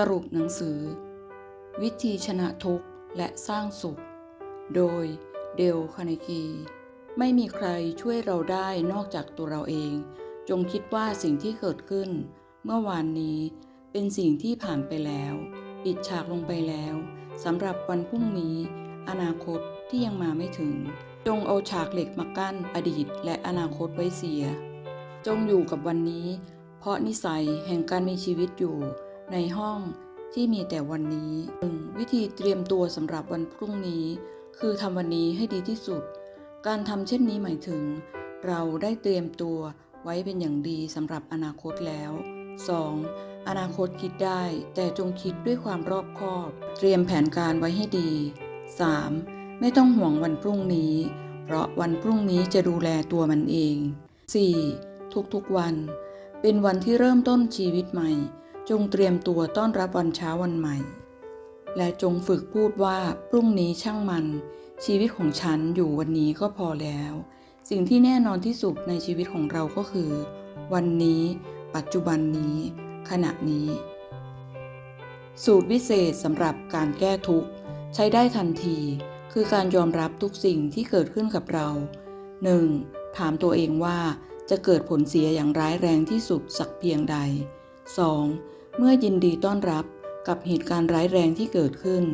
สรุปหนังสือ วิธีชนะทุกข์และสร้างสุข โดยเดลคาเนกี ไม่มีใครช่วยเราได้นอกจากตัวเราเอง จงคิดว่าสิ่งที่เกิดขึ้น เมื่อวานนี้เป็นสิ่งที่ผ่านไปแล้ว ปิดฉากลงไปแล้วสำหรับวันพรุ่งนี้ อนาคตที่ยังมาไม่ถึง จงเอาฉากเหล็กมากั้นอดีตและอนาคตไว้เสีย จงอยู่กับวันนี้ เพราะนิสัยแห่งการมีชีวิตอยู่ ในห้องที่มีแต่วันนี้ 1. วิธีเตรียมตัวสำหรับวันพรุ่งนี้ คือทำวันนี้ให้ดีที่สุด การทำเช่นนี้หมายถึง เราได้เตรียมตัวไว้เป็นอย่างดีสำหรับอนาคตแล้ว 2. อนาคตคิดได้ แต่จงคิดด้วยความรอบคอบ เตรียมแผนการไว้ให้ดี 3. ไม่ต้องห่วงวันพรุ่งนี้ เพราะวันพรุ่งนี้จะดูแลตัวมันเอง 4. ทุกๆวัน เป็นวันที่เริ่มต้นชีวิตใหม่ จงเตรียมตัวต้อนรับวันเช้าวันใหม่ และจงฝึกพูดว่าพรุ่งนี้ช่างมัน ชีวิตของฉันอยู่วันนี้ก็พอแล้ว สิ่งที่แน่นอนที่สุดในชีวิตของเราก็คือ วันนี้ ปัจจุบันนี้ ขณะนี้ สูตรวิเศษสำหรับการแก้ทุกข์ ใช้ได้ทันที คือการยอมรับทุกสิ่งที่เกิดขึ้นกับเรา 1. ถามตัวเองว่าจะเกิดผลเสียอย่างร้ายแรงที่สุดสักเพียงใด 2. เมื่อยินดีต้อนรับกับเหตุการณ์ร้ายแรงที่เกิดขึ้น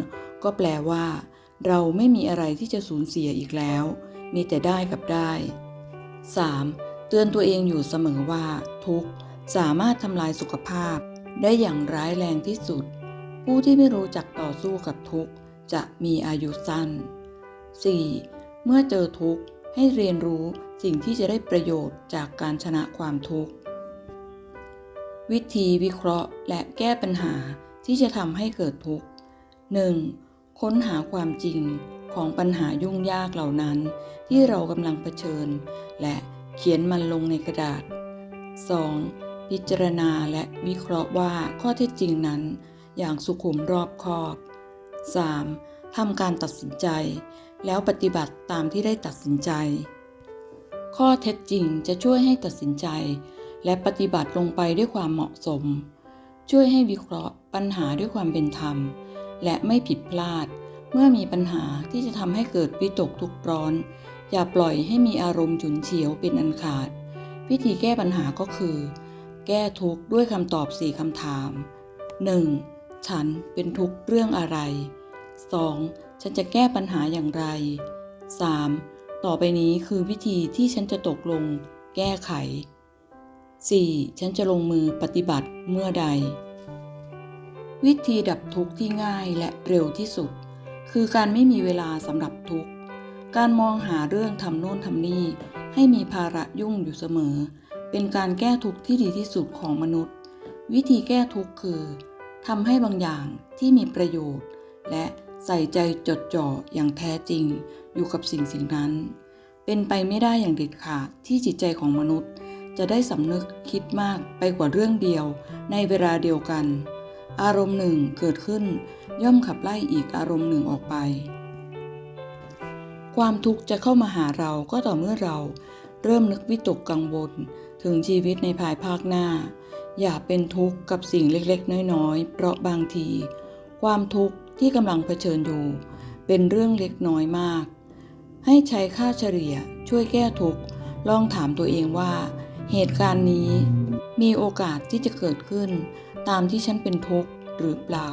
ก็แปลว่า เราไม่มีอะไรที่จะสูญเสียอีกแล้ว มีแต่ได้กับได้ 3. เตือนตัวเองอยู่เสมอว่า ทุกข์สามารถทำลายสุขภาพ ได้อย่างร้ายแรงที่สุด ผู้ที่ไม่รู้จักต่อสู้กับทุกข์จะมีอายุสั้น 4. เมื่อเจอทุกข์ให้เรียนรู้สิ่งที่จะได้ประโยชน์จากการชนะความทุกข์ วิธีวิเคราะห์และแก้ปัญหาที่จะทำให้เกิดทุกข์ 1. ค้นหาความจริงของปัญหายุ่งยากเหล่านั้น ที่เรากำลังเผชิญ และเขียนมันลงในกระดาษ 2. พิจารณาและวิเคราะห์ว่าข้อเท็จจริงนั้น อย่างสุขุมรอบคอบ 3. ทำการตัดสินใจ แล้วปฏิบัติตามที่ได้ตัดสินใจ ข้อเท็จจริงจะช่วยให้ตัดสินใจ และปฏิบัติลงไปด้วยความเหมาะสม ช่วยให้วิเคราะห์ปัญหาด้วยความเป็นธรรม และไม่ผิดพลาด เมื่อมีปัญหาที่จะทำให้เกิดวิตกทุกข์ร้อน อย่าปล่อยให้มีอารมณ์ฉุนเฉียวเป็นอันขาด วิธีแก้ปัญหาก็คือ แก้ทุกข์ด้วยคำตอบสี่คำถาม 1. ฉันเป็นทุกข์เรื่องอะไร 2. ฉันจะแก้ปัญหาอย่างไร 3. ต่อไปนี้คือวิธีที่ฉันจะตกลง แก้ไข 4. ฉันจะลงมือปฏิบัติเมื่อใด วิธีดับทุกข์ที่ง่ายและเร็วที่สุด คือการไม่มีเวลาสำหรับทุกข์ การมองหาเรื่องทำโน่นทำนี่ ให้มีภาระยุ่งอยู่เสมอ เป็นการแก้ทุกข์ที่ดีที่สุดของมนุษย์ วิธีแก้ทุกข์คือทำให้บางอย่างที่มีประโยชน์ และใส่ใจจดจ่ออย่างแท้จริงอยู่กับสิ่งสิ่งนั้น เป็นไปไม่ได้อย่างเด็ดขาดที่จิตใจของมนุษย์ จะได้สำนึกคิดมากไปกว่าเรื่องเดียว ในเวลาเดียวกัน อารมณ์หนึ่งเกิดขึ้น ย่อมขับไล่อีกอารมณ์หนึ่งออกไป ความทุกข์จะเข้ามาหาเราก็ต่อเมื่อเรา เริ่มนึกวิตกกังวลถึงชีวิตในภายภาคหน้า อย่าเป็นทุกข์กับสิ่งเล็กๆ น้อยๆ เพราะบางที ความทุกข์ที่กำลังเผชิญอยู่ เป็นเรื่องเล็กน้อยมาก ให้ใช้ค่าเฉลี่ยช่วยแก้ทุกข์ลองถามตัวเองว่า เหตุการณ์นี้มีโอกาสที่จะเกิดขึ้น ตามที่ฉันเป็นทุกข์หรือเปล่า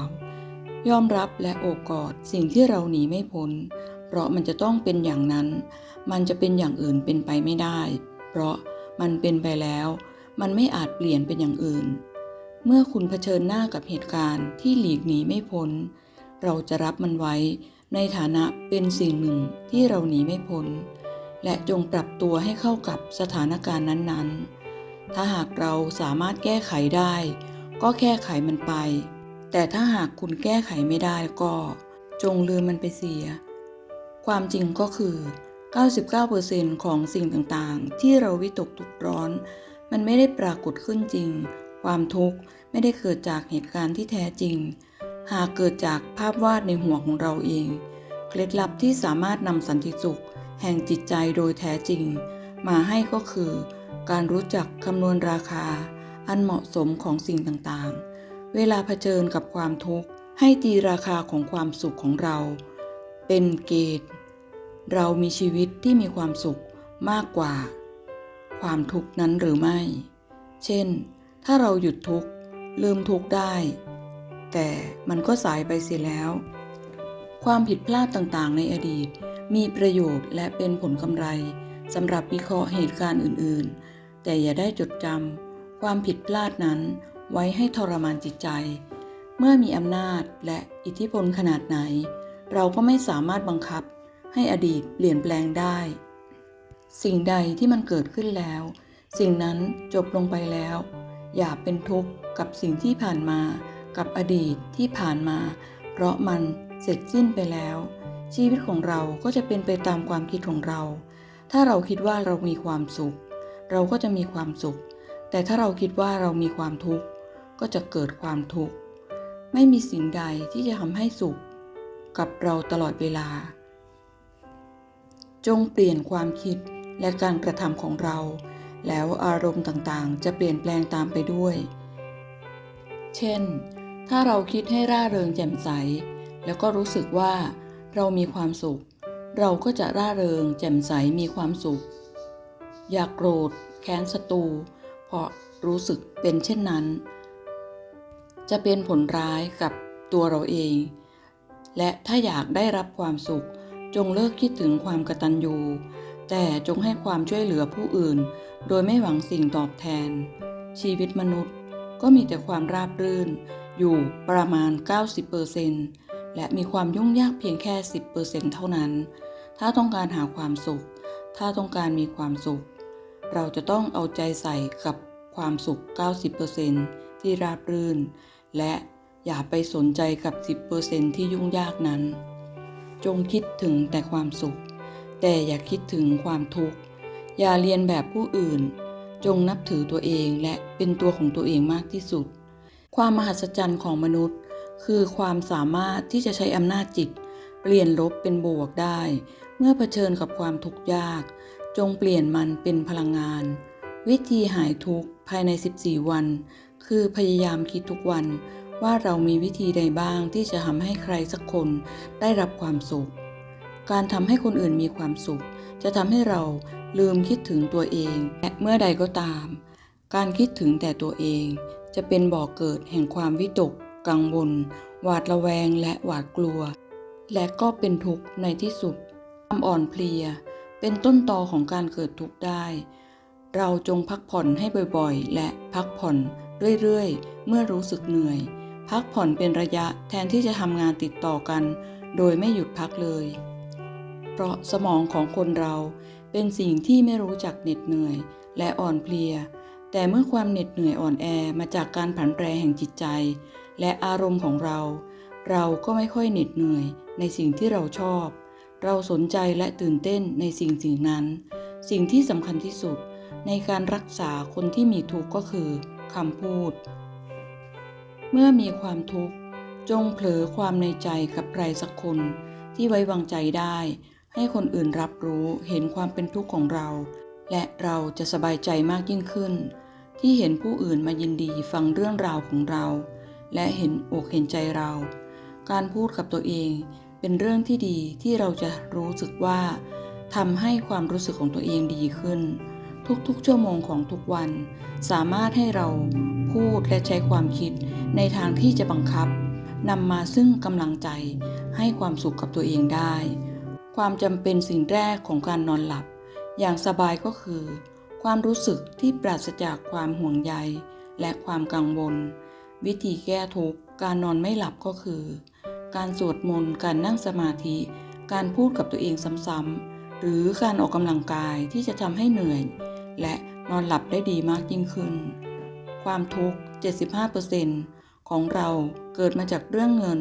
ยอมรับและโอบกอดสิ่งที่เราหนีไม่พ้น เพราะมันจะต้องเป็นอย่างนั้น มันจะเป็นอย่างอื่นเป็นไปไม่ได้ เพราะมันเป็นไปแล้ว มันไม่อาจเปลี่ยนเป็นอย่างอื่น เมื่อคุณเผชิญหน้ากับเหตุการณ์ที่หลีกหนีไม่พ้น เราจะรับมันไว้ในฐานะเป็นสิ่งหนึ่งที่เราหนีไม่พ้น และจงปรับตัวให้เข้ากับสถานการณ์นั้นๆ ถ้าหากเราสามารถแก้ไขได้ ก็แก้ไขมันไป แต่ถ้าหากคุณแก้ไขไม่ได้ก็จงลืมมันไปเสีย ความจริงก็คือ 99%ของสิ่งต่างๆ ที่เราวิตกทุกข์ร้อน มันไม่ได้ปรากฏขึ้นจริง ความทุกข์ไม่ได้เกิดจากเหตุการณ์ที่แท้จริง หากเกิดจากภาพวาดในหัวของเราเอง เคล็ดลับที่สามารถนำสันติสุข แห่งจิตใจโดยแท้จริง มาให้ก็คือ การรู้จักคำนวณราคา อันเหมาะสมของสิ่งต่างๆ เวลาเผชิญกับความทุกข์ให้ตีราคาของความสุขของเรา เป็นเกณฑ์เรามีชีวิตที่มีความสุขมากกว่า ความทุกข์นั้นหรือไม่ เช่น ถ้าเราหยุดทุกข์ลืมทุกข์ได้ แต่มันก็สายไปเสียแล้ว ความผิดพลาดต่างๆ ในอดีต มีประโยชน์และเป็นผลกำไรสำหรับวิเคราะห์เหตุการณ์อื่น ๆ แต่อย่าได้จดจำความผิดพลาดนั้นไว้ให้ทรมานจิตใจ เมื่อมีอำนาจและอิทธิพลขนาดไหน เราก็ไม่สามารถบังคับให้อดีตเปลี่ยนแปลงได้ สิ่งใดที่มันเกิดขึ้นแล้ว สิ่งนั้นจบลงไปแล้ว อย่าเป็นทุกข์กับสิ่งที่ผ่านมา กับอดีตที่ผ่านมา เพราะมันเสร็จสิ้นไปแล้ว ชีวิตของเราก็จะเป็นไปตามความคิดของเรา ถ้าเราคิดว่าเรามีความสุข เราก็จะมีความสุข แต่ถ้าเราคิดว่าเรามีความทุกข์ก็จะเกิดความทุกข์ ไม่มีสิ่งใดที่จะทำให้สุข กับเราตลอดเวลา จงเปลี่ยนความคิดและการกระทำของเรา แล้วอารมณ์ต่างๆ จะเปลี่ยนแปลงตามไปด้วย เช่น ถ้าเราคิดให้ร่าเริงแจ่มใส แล้วก็รู้สึกว่าเรามีความสุข เราก็จะร่าเริงแจ่มใสมีความสุข อย่ากโกรธแค้นศัตรูเพราะรู้สึกเป็นเช่นนั้น จะเป็นผลร้ายกับตัวเราเอง และถ้าอยากได้รับความสุข จงเลิกคิดถึงความกตัญญูแต่จงให้ความช่วยเหลือผู้อื่น โดยไม่หวังสิ่งตอบแทน ชีวิตมนุษย์ก็มีแต่ความราบรื่น อยู่ประมาณ 90%และมีความยุ่งยากเพียงแค่ 10%เท่านั้น ถ้าต้องการหาความสุข ถ้าต้องการมีความสุข เราจะต้องเอาใจใส่กับความสุข 90%ที่ราบรื่น และอย่าไปสนใจกับ 10%ที่ยุ่งยากนั้น จงคิดถึงแต่ความสุข แต่อย่าคิดถึงความทุกข์ อย่าเรียนแบบผู้อื่น จงนับถือตัวเองและเป็นตัวของตัวเองมากที่สุด ความมหัศจรรย์ของมนุษย์ คือความสามารถที่จะใช้อำนาจจิตเปลี่ยนลบเป็นบวกได้ เมื่อเผชิญกับความทุกข์ยาก จงเปลี่ยนมันเป็นพลังงาน วิธีหายทุกข์ภายใน 14 วัน คือพยายามคิดทุกวันว่าเรามีวิธีใดบ้างที่จะทำให้ใครสักคนได้รับความสุข การทำให้คนอื่นมีความสุข จะทำให้เราลืมคิดถึงตัวเอง และเมื่อใดก็ตาม การคิดถึงแต่ตัวเอง จะเป็นบ่อกเกิดแห่งความวิตก กังวล หวาดระแวงและหวาดกลัว และก็เป็นทุกข์ในที่สุดความอ่อนเพลีย เป็นต้นตอของการเกิดทุกข์ได้ เราจงพักผ่อนให้บ่อยๆ และพักผ่อนเรื่อยๆ เมื่อรู้สึกเหนื่อย พักผ่อนเป็นระยะแทนที่จะทำงานติดต่อกัน โดยไม่หยุดพักเลย เพราะสมองของคนเราเป็นสิ่งที่ไม่รู้จักเหน็ดเหนื่อยและอ่อนเพลีย แต่เมื่อความเหน็ดเหนื่อยอ่อนแอมาจากการผันแปรแห่งจิตใจ และอารมณ์ของเรา เราก็ไม่ค่อยเหน็ดเหนื่อยในสิ่งที่เราชอบ เราสนใจและตื่นเต้นในสิ่งสิ่งนั้น สิ่งที่สำคัญที่สุดในการรักษาคนที่มีทุกข์ก็คือคำพูด เมื่อมีความทุกข์ จงเผลอความในใจกับใครสักคนที่ไว้วางใจได้ ให้คนอื่นรับรู้เห็นความเป็นทุกข์ของเรา และเราจะสบายใจมากยิ่งขึ้น ที่เห็นผู้อื่นมายินดีฟังเรื่องราวของเรา และเห็นอกเห็นใจเรา การพูดกับตัวเอง เป็นเรื่องที่ดีที่เราจะรู้สึกว่าทำให้ความรู้สึกของตัวเองดีขึ้น ทุกๆชั่วโมงของทุกวัน สามารถให้เราพูดและใช้ความคิดในทางที่จะบังคับนำมาซึ่งกำลังใจให้ความสุขกับตัวเองได้ ความจำเป็นสิ่งแรกของการนอนหลับ อย่างสบายก็คือ ความรู้สึกที่ปราศจากความห่วงใย และความกังวล วิธีแก้ทุกข์การนอนไม่หลับก็คือ การสวดมนต์ การนั่งสมาธิ การพูดกับตัวเองซ้ำๆ หรือการออกกำลังกายที่จะทำให้เหนื่อย และนอนหลับได้ดีมากยิ่งขึ้น ความทุกข์ 75%ของเราเกิดมาจากเรื่องเงิน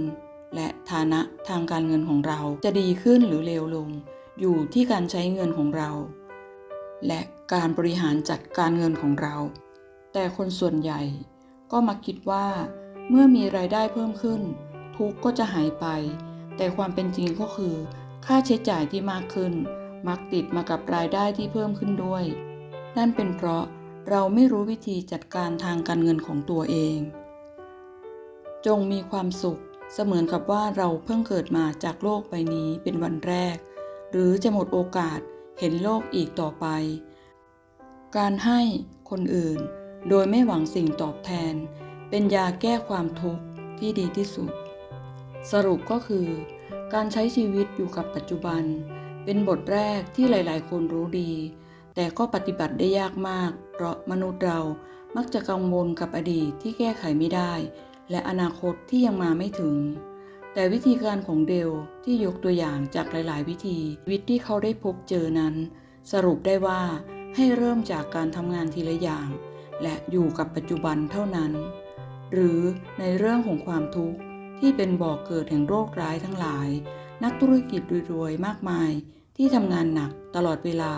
และฐานะทางการเงินของเราจะดีขึ้นหรือเลวลง อยู่ที่การใช้เงินของเรา และการบริหารจัดการเงินของเรา แต่คนส่วนใหญ่ก็มักคิดว่า เมื่อมีรายได้เพิ่มขึ้น ทุกข์ก็จะหายไป แต่ความเป็นจริงก็คือ ค่าใช้จ่ายที่มากขึ้น มักติดมากับรายได้ที่เพิ่มขึ้นด้วย นั่นเป็นเพราะเราไม่รู้วิธีจัดการทางการเงินของตัวเอง จงมีความสุขเสมือนกับว่าเราเพิ่งเกิดมาจากโลกใบนี้เป็นวันแรก หรือจะหมดโอกาสเห็นโลกอีกต่อไป การให้คนอื่น โดยไม่หวังสิ่งตอบแทน เป็นยาแก้ความทุกข์ที่ดีที่สุด สรุปก็คือ การใช้ชีวิตอยู่กับปัจจุบัน เป็นบทแรกที่หลาย ๆ คนรู้ดี แต่ก็ปฏิบัติได้ยากมาก เพราะมนุษย์เรามักจะกังวลกับอดีตที่แก้ไขไม่ได้ และอนาคตที่ยังมาไม่ถึง แต่วิธีการของเดลที่ยกตัวอย่างจากหลาย ๆ วิธีชีวิตที่เขาได้พบเจอนั้น สรุปได้ว่าให้เริ่มจากการทำงานทีละอย่าง และอยู่กับปัจจุบันเท่านั้น หรือในเรื่องของความทุกข์ ที่เป็นบ่อกเกิดแห่งโรคร้ายทั้งหลาย นักธุรกิจรวยๆมากมาย ที่ทำงานหนักตลอดเวลา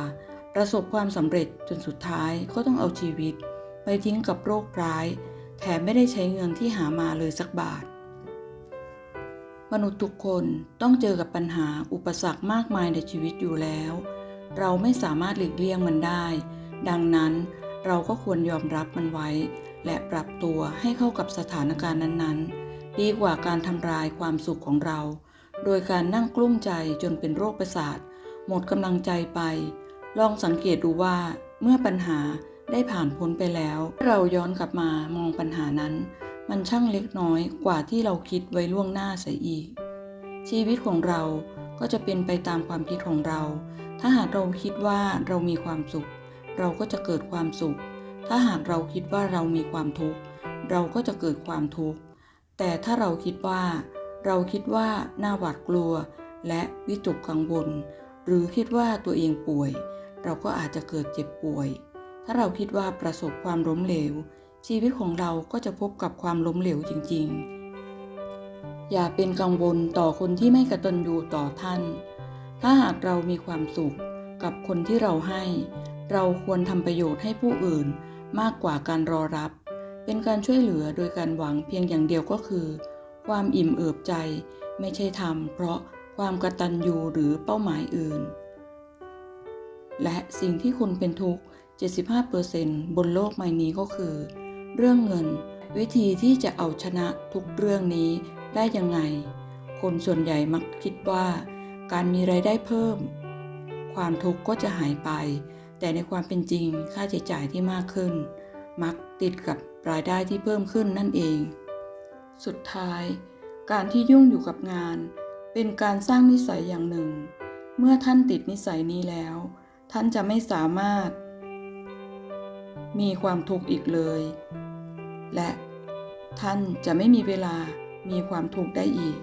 ประสบความสำเร็จจนสุดท้ายก็ต้องเอาชีวิต ไปทิ้งกับโรคร้าย แถมไม่ได้ใช้เงินที่หามาเลยสักบาท มนุษย์ทุกคนต้องเจอกับปัญหาอุปสรรคมากมายในชีวิตอยู่แล้ว เราไม่สามารถหลีกเลี่ยงมันได้ ดังนั้นเราก็ควรยอมรับมันไว้ และปรับตัวให้เข้ากับสถานการณ์นั้นๆ ดีกว่าการทำลายความสุขของเรา โดยการนั่งกลุ้มใจจนเป็นโรคประสาท หมดกำลังใจไป ลองสังเกตดูว่า เมื่อปัญหาได้ผ่านพ้นไปแล้ว เราย้อนกลับมามองปัญหานั้น มันช่างเล็กน้อยกว่าที่เราคิดไว้ล่วงหน้าเสียอีก ชีวิตของเราก็จะเป็นไปตามความคิดของเรา ถ้าหากเราคิดว่าเรามีความสุข เราก็จะเกิดความสุข ถ้าหากเราคิดว่าเรามีความทุกข์ เราก็จะเกิดความทุกข์ แต่ถ้าเราคิดว่า เราคิดว่าน่าหวาดกลัว และวิตกกังวล หรือคิดว่าตัวเองป่วย เราก็อาจจะเกิดเจ็บป่วย ถ้าเราคิดว่าประสบความล้มเหลว ชีวิตของเราก็จะพบกับความล้มเหลวจริง ๆ อย่าเป็นกังวลต่อคนที่ไม่กระตัญญูต่อท่าน ถ้าหากเรามีความสุขกับคนที่เราให้ เราควรทำประโยชน์ให้ผู้อื่นมากกว่าการรอรับ เป็นการช่วยเหลือโดยการหวังเพียงอย่างเดียวก็คือ ความอิ่มเอิบใจไม่ใช่ทำเพราะความกระตัญญูหรือเป้าหมายอื่น และสิ่งที่คุณเป็นทุกข์ 75%บนโลกใบนี้ก็คือ เรื่องเงิน วิธีที่จะเอาชนะทุกเรื่องนี้ได้ยังไง คนส่วนใหญ่มักคิดว่า การมีไรายได้เพิ่ม ความทุกข์ก็จะหายไป แต่ในความเป็นจริงค่าใช้จ่ายที่มากขึ้น มักติดกับ รายได้ที่เพิ่มขึ้นนั่นเอง สุดท้าย การที่ยุ่งอยู่กับงาน เป็นการสร้างนิสัยอย่างหนึ่ง เมื่อท่านติดนิสัยนี้แล้ว ท่านจะไม่สามารถ มีความทุกข์อีกเลย และท่านจะไม่มีเวลามีความทุกข์ได้อีก